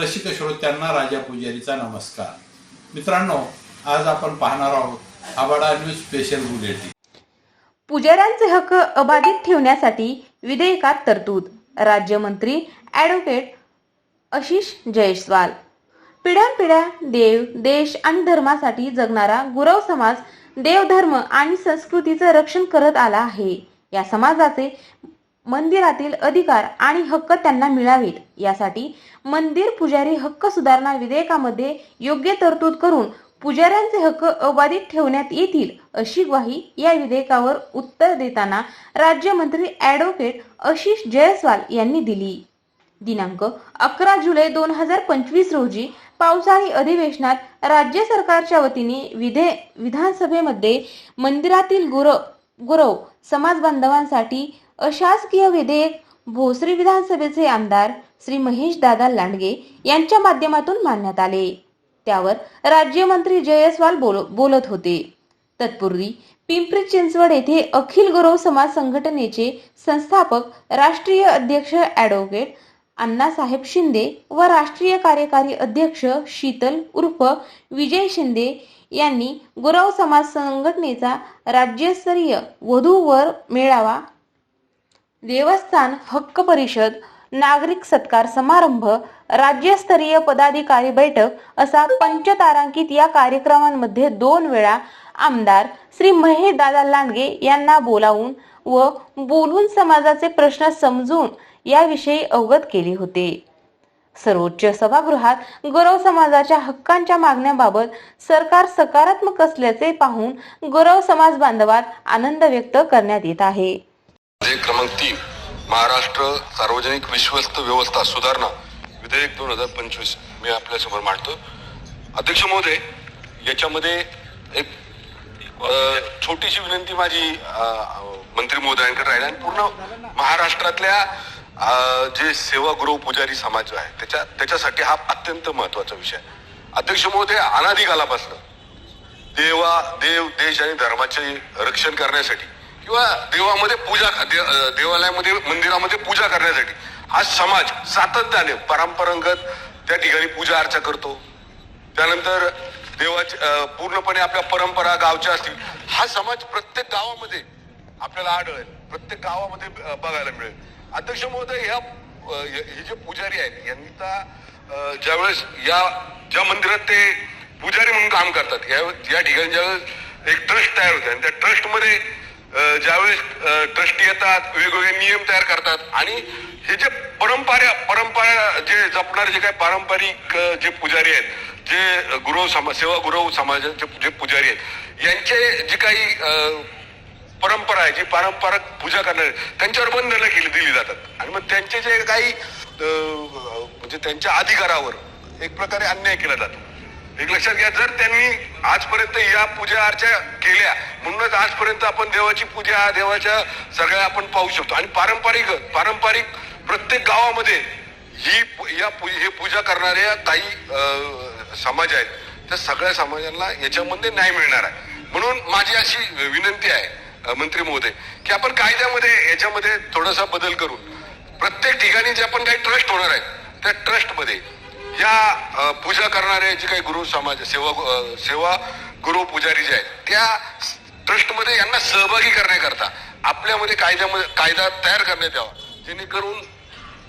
रसिक श्रोत्यांना राजा पुजारीचा नमस्कार. मित्रांनो आज आपण पाहणार आहोत आबाडा न्यूज स्पेशल बुलेटिन. पुजाऱ्यांचे हक्क अबाधित ठेवण्यासाठी विधेयकात तरतूद राज्यमंत्री ॲडव्होकेट आशिष जयस्वाल. पिढ्यानपिढ्या देव देश आणि धर्मासाठी जगणारा गुरव समाज देवधर्म आणि संस्कृतीचं रक्षण करत आला आहे. या समाजाचे मंदिरातील अधिकार आणि हक्क त्यांना मिळावेत. यासाठी मंदिर पुजारी हक्क सुधारणा विधेयकामध्ये योग्य तरतूद करून पुजाऱ्यांचे हक्क अबाधित ठेवण्यात येतील अशी ग्वाही या विधेयकावर उत्तर देताना राज्यमंत्री ॲडव्होकेट आशिष जयस्वाल यांनी दिली. दिनांक अकरा जुलै दोन हजार पंचवीस रोजी पावसाळी अधिवेशनात राज्य सरकारच्या वतीने विधे विधानसभेमध्ये मंदिरातील गुरव गुरव समाज बांधवांसाठी अशासकीय विधेयक भोसरी विधानसभेचे आमदार श्री महेश दादा लांडगे यांच्या माध्यमातून मांडण्यात आले. त्यावर राज्यमंत्री जयस्वाल बोल बोलत होते. तत्पूर्वी पिंपरी चिंचवड येथे अखिल गौरव समाज संघटनेचे संस्थापक राष्ट्रीय अध्यक्ष ॲडव्होकेट अण्णासाहेब शिंदे व राष्ट्रीय कार्यकारी अध्यक्ष शीतल उर्फ विजय शिंदे यांनी गौरव समाज संघटनेचा राज्यस्तरीय वधूवर मेळावा देवस्थान हक्क परिषद नागरिक सत्कार समारंभ राज्यस्तरीय पदाधिकारी बैठक असा पंचतारांकित या कार्यक्रमांमध्ये दोन वेळा आमदार श्री महेश दादा लांडगे यांना बोलावून व बोलून समाजाचे प्रश्न समजून याविषयी अवगत केले होते. सर्वोच्च सभागृहात गौरव समाजाच्या हक्कांच्या मागण्याबाबत सरकार सकारात्मक असल्याचे पाहून गौरव समाज बांधवात आनंद व्यक्त करण्यात येत आहे. विधेयक क्रमांक तीन महाराष्ट्र सार्वजनिक विश्वस्त व्यवस्था सुधारणा विधेयक दोन हजार पंचवीस. मी आपल्यासमोर मांडतो. अध्यक्ष महोदय याच्यामध्ये एक छोटीशी विनंती माझी मंत्री महोदयांकडे राहील आणि पूर्ण महाराष्ट्रातल्या जे जे सेवागृह पुजारी समाज आहे त्याच्या त्याच्यासाठी हा अत्यंत महत्त्वाचा विषय अध्यक्ष महोदय अनादिकालापासून देवा देव देश आणि धर्माचे रक्षण करण्यासाठी किंवा देवामध्ये पूजा दे- देवालयामध्ये मंदिरामध्ये पूजा करण्यासाठी. हा समाज सातत्याने परंपरागत त्या ठिकाणी पूजा अर्चा करतो. त्यानंतर देवाची पूर्णपणे आपल्या परंपरा गावच्या असतील हा समाज प्रत्येक गावामध्ये आपल्याला आढळेल. प्रत्येक गावामध्ये बघायला मिळेल. अध्यक्ष महोदय ह्या हे जे पुजारी आहेत यांनी तर ज्यावेळेस या ज्या मंदिरात ते पुजारी म्हणून काम करतात या या ठिकाणी ज्यावेळेस एक ट्रस्ट तयार होते आणि त्या ट्रस्टमध्ये ज्यावेळेस ट्रस्टी येतात वेगवेगळे नियम तयार करतात आणि हे जे परंपरा परंपरा जे जपणारे जे काही पारंपरिक जे पुजारी आहेत जे गुरु समाज सेवा गुरु समाजाचे जे पुजारी आहेत यांचे जे काही परंपरा आहे जी पारंपरिक पूजा करणारे त्यांच्यावर बंधनं केली दिली जातात. आणि मग त्यांचे जे काही म्हणजे त्यांच्या अधिकारावर एक प्रकारे अन्याय केला जातो. एक लक्षात घ्या जर त्यांनी आजपर्यंत या पूजा अर्चा केल्या म्हणूनच आजपर्यंत आपण देवाची पूजा देवाच्या सगळ्या आपण पाहू शकतो. आणि पारंपरिक पारंपरिक प्रत्येक गावामध्ये ही या पू- हे पूजा करणाऱ्या काही समाज आहेत. त्या सगळ्या समाजांना याच्यामध्ये न्याय मिळणार आहे. म्हणून माझी अशी विनंती आहे मंत्री महोदय की आपण कायद्यामध्ये याच्यामध्ये थोडासा बदल करून प्रत्येक ठिकाणी जे आपण काही ट्रस्ट होणार आहेत त्या ट्रस्टमध्ये या पूजा करणारे जे काही गुरु समाज सेवा सेवा गुरु पुजारी जे आहेत त्या ट्रस्टमध्ये यांना सहभागी करण्याकरता आपल्यामध्ये कायद्यामध्ये कायदा तयार करण्यात यावा. जेणेकरून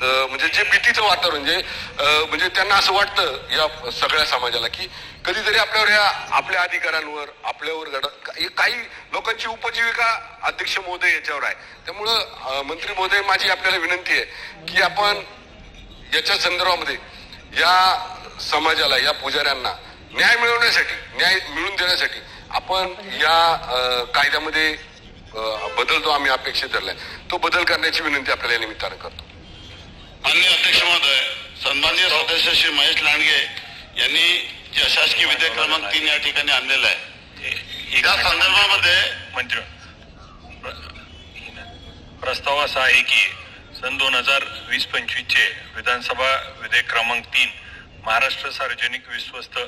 म्हणजे जे भीतीचं वातावरण जे म्हणजे त्यांना असं वाटतं या सगळ्या समाजाला की कधीतरी आपल्यावर या आपल्या अधिकारांवर आपल्यावर घड काही- काही लोकांची उपजीविका अध्यक्ष महोदय याच्यावर आहे. त्यामुळं मंत्री महोदय माझी आपल्याला विनंती आहे की आपण याच्या संदर्भामध्ये या समाजाला या पुजाऱ्यांना न्याय मिळवण्यासाठी न्याय मिळवून देण्यासाठी आपण या कायद्यामध्ये बदल जो आम्ही अपेक्षित धरलाय तो बदल करण्याची विनंती आपल्याला या निमित्तानं करतो. माननीय अध्यक्ष महोदय सन्माननीय सदस्य श्री महेश लांडगे यांनी जे अशासकीय विधेयक क्रमांक तीन या ठिकाणी आणलेलं आहे त्या संदर्भामध्ये मंत्री प्रस्ताव असा आहे की सन दोन हजार वीस पंचवीसचे विधानसभा विधेयक क्रमांक तीन महाराष्ट्र सार्वजनिक विश्वस्त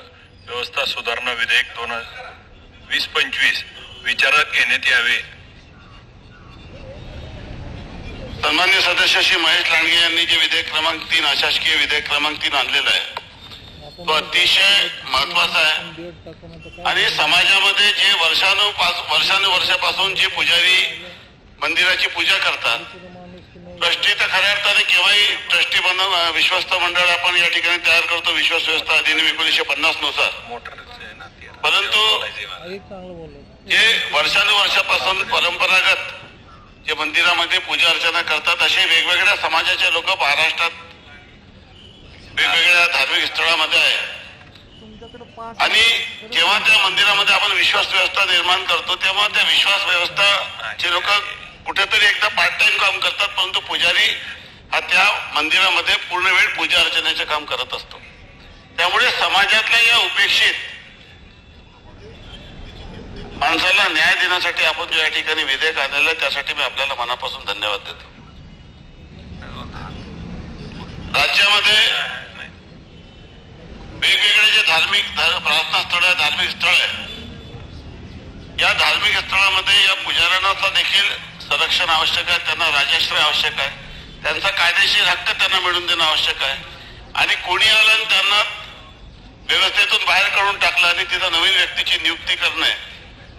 व्यवस्था सुधारणा विधेयक दोन वीस पंचवीस विचारात घेण्यात यावे. सन्मान्य सदस्य श्री महेश लांडगे यांनी जे विधेयक क्रमांक तीन अशासकीय विधेयक क्रमांक तीन आणलेला आहे तो अतिशय महत्त्वाचा आहे. आणि समाजामध्ये जे वर्षानुपास वर्षानुवर्षापासून जे पुजारी मंदिराची पूजा करतात ट्रस्टी तर खऱ्या अर्थाने केव्हाही ट्रस्टी बनव विश्वस्त मंडळ आपण या ठिकाणी तयार करतो विश्वास व्यवस्था अधिनियम एकोणीसशे पन्नासनुसार. परंतु जे वर्षानुवर्षापासून परंपरागत जे मंदिरामध्ये पूजा अर्चना करतात असे वेगवेगळ्या समाजाचे लोक महाराष्ट्रात वेगवेगळ्या धार्मिक स्थळामध्ये आहे आणि जेव्हा त्या मंदिरामध्ये आपण विश्वास व्यवस्था निर्माण करतो तेव्हा त्या विश्वास व्यवस्थाचे लोक कुठेतरी एकदा पार्ट टाइम काम करतात परंतु पुजारी हा त्या मंदिरामध्ये पूर्ण वेळ पूजा अर्चनेचे काम करत असतो. त्यामुळे समाजातल्या या उपेक्षित माणसाला न्याय देण्यासाठी आपण जो या ठिकाणी विधेयक आणलेलं आहे त्यासाठी मी आपल्याला मनापासून धन्यवाद देतो. राज्यामध्ये वेगवेगळे जे धार्मिक ध- प्रार्थना स्थळ आहे धार्मिक स्थळ आहे या धार्मिक स्थळामध्ये या पुजाऱ्यांना देखील संरक्षण आवश्यक आहे त्यांना राजाश्रय आवश्यक आहे. त्यांचा कायदेशीर हक्क त्यांना मिळवून देणं आवश्यक आहे. आणि कोणी आलं आणि त्यांना व्यवस्थेतून बाहेर काढून टाकलं आणि तिथं नवीन व्यक्तीची नियुक्ती करणे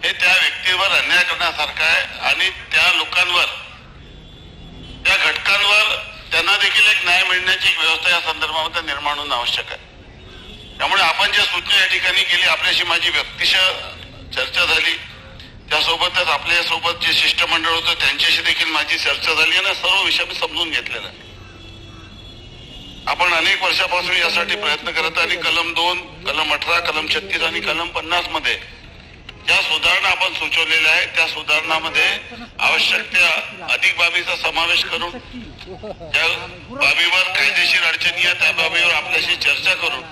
हे त्या व्यक्तीवर अन्याय करण्यासारखं आहे. आणि त्या लोकांवर त्या घटकांवर त्यांना देखील एक न्याय मिळण्याची एक व्यवस्था या संदर्भामध्ये निर्माण होणं आवश्यक आहे. त्यामुळे आपण जे सूचना या ठिकाणी केली आपल्याशी माझी व्यक्तिशः चर्चा झाली. त्यासोबतच आपल्यासोबत जे शिष्टमंडळ होतं त्यांच्याशी देखील माझी चर्चा झाली आणि सर्व विषय मी समजून घेतलेला आहे. आपण अनेक वर्षापासून यासाठी प्रयत्न करत आणि कलम दोन कलम अठरा कलम छत्तीस आणि कलम पन्नासमध्ये ज्या सुधारणा आपण सुचवलेल्या आहेत त्या सुधारणामध्ये आवश्यक त्या अधिक बाबीचा समावेश करून त्या बाबीवर कायदेशीर अडचणी आहेत त्या बाबीवर आपल्याशी चर्चा करून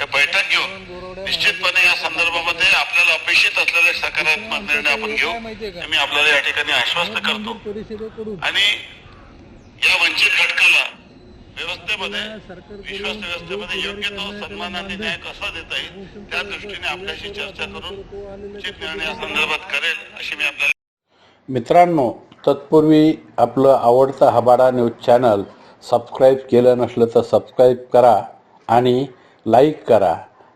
एक बैठक घेऊन निश्चितपणे या संदर्भामध्ये आपल्याला अपेक्षित असलेला सकारात्मक निर्णय आपण घेऊ. हे मी आपल्याला या ठिकाणी आश्वस्त करतो. आणि या वंचित घटकाला व्यवस्थेमध्ये विश्वास व्यवस्थेमध्ये योग्य तो सन्मानाने न्याय कसा देता येईल त्या दृष्टीने आपल्याशी चर्चा करून उचित निर्णय या संदर्भात करेल अशी मी आपल्याला मित्रांनो तत्पूर्वी आपलं आवडतं हबाडा न्यूज चॅनल सबस्क्राईब केलं नसलं तर सबस्क्राईब करा आणि लाईक करा.